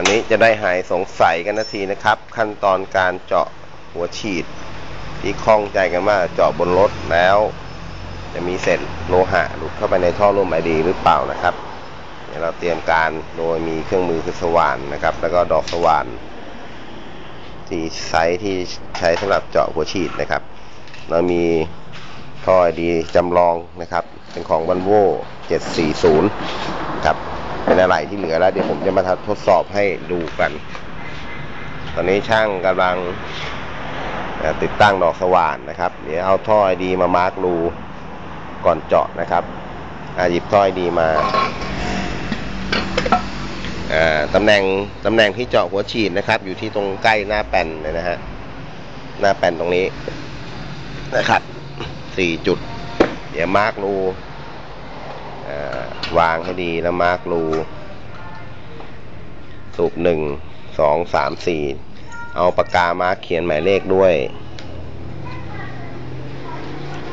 วันนี้จะได้หายสงสัยกันนาทีนะครับ ขั้นตอนการเจาะหัวฉีด ที่คล่องใจกันว่าเจาะบนรถแล้ว จะมีเศษโลหะหลุดเข้าไปในท่อร่วมไอดีหรือเปล่านะครับเราเตรียมการโดยมีเครื่องมือคือสว่านนะครับ แล้วก็ดอกสว่านที่ไซส์ที่ใช้สำหรับเจาะหัวฉีดนะครับ เรามีท่อไอดีจำลองนะครับ เป็นของวันโว740 ครับ เป็นอะไรที่เหลือแล้วเดี๋ยวผมจะมาทดสอบให้ดูกัน ตอนนี้ช่างกำลังติดตั้งดอกสว่านนะครับ เดี๋ยวเอาท่อไอดีมามาร์กรูก่อนเจาะนะครับหยิบท่อไอดีมาตำแหน่งตำแหน่งที่เจาะหัวฉีดนะครับ อยู่ที่ตรงใกล้หน้าแป้นเลยนะฮะหน้าแป้นตรงนี้นะครับสี่จุด เดี๋ยวมาร์กรู วางให้ดีแล้วมาร์กรูสูบหนึ่งสองสามสี่เอาปากกามาร์กเขียนหมายเลขด้วย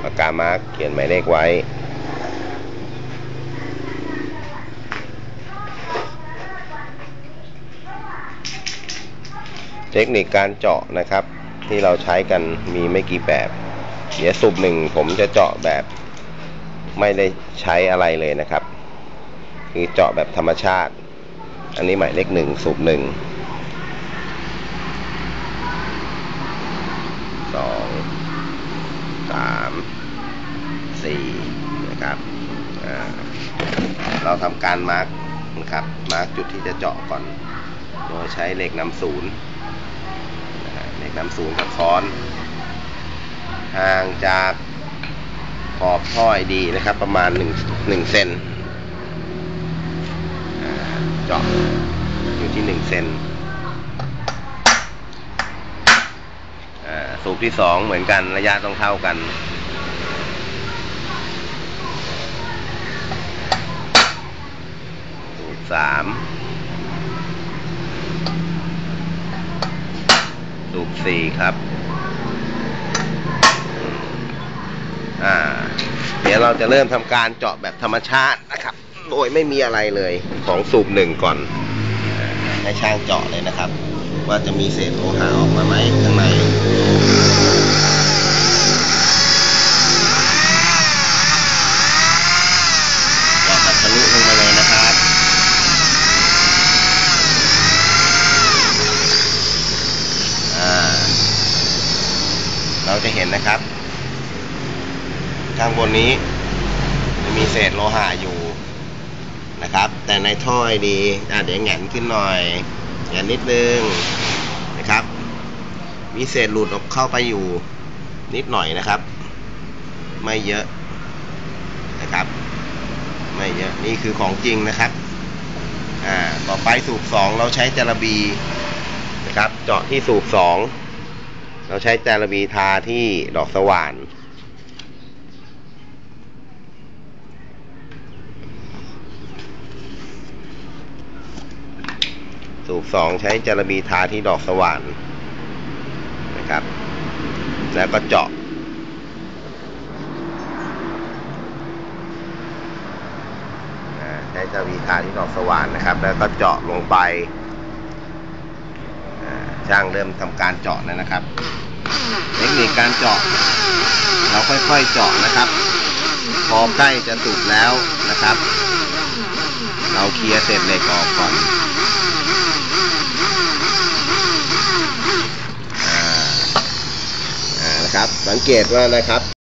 ปากกามาร์กเขียนหมายเลขไว้เทคนิคการเจาะนะครับที่เราใช้กันมีไม่กี่แบบ เดี๋ยวสูบหนึ่งผมจะเจาะแบบ ไม่ได้ใช้อะไรเลยนะครับ คือเจาะแบบธรรมชาติ อันนี้หมายเลขหนึ่งสูบหนึ่งสองสามสี่นะครับเราทำการมาร์กนะครับมาร์กจุดที่จะเจาะก่อน โดยใช้เหล็กนำศูนย์เหล็กนำศูนย์กับค้อน ห่างจาก ขอบท่อไอดีนะครับ ประมาณ1 1เซนอ่าเจาะอยู่ที่1เซนสูบที่2เหมือนกันระยะต้องเท่ากันสูบสามสูบสี่ครับ อ่า เดี๋ยวเราจะเริ่มทำการเจาะแบบธรรมชาตินะครับ โดยไม่มีอะไรเลยของสูบหนึ่งก่อน ให้ช่างเจาะเลยนะครับ ว่าจะมีเศษโลหะออกมาไหมข้างในเจาะแบบทะลุลงมาเลยนะครับเราจะเห็นนะครับ ข้างบนนี้มีเศษโลหะอยู่นะครับ แต่ในท่อดีอะเดี๋ยวแหงนขึ้นหน่อยแหงนนิดนึงนะครับ มีเศษหลุดออกเข้าไปอยู่นิดหน่อยนะครับ ไม่เยอะนะครับ ไม่เยอะนี่คือของจริงนะครับอ่าต่อไปสูบสองเราใช้จาระบีนะครับ เจาะที่สูบสองเราใช้จาระบีทาที่ดอกสว่าน สูบสองใช้จารบีทาที่ดอกสว่านนะครับ แล้วก็เจาะ ใช้จารบีทาที่ดอกสว่านนะครับ แล้วก็เจาะลงไปช่างเริ่มทำการเจาะแล้วนะครับ เทคนิคการเจาะ เราค่อยๆเจาะนะครับ พอใกล้จะสุดแล้วนะครับ เราเคลียร์เศษเหล็กออกก่อน อ่าอ่านะครับ สังเกตว่านะครับ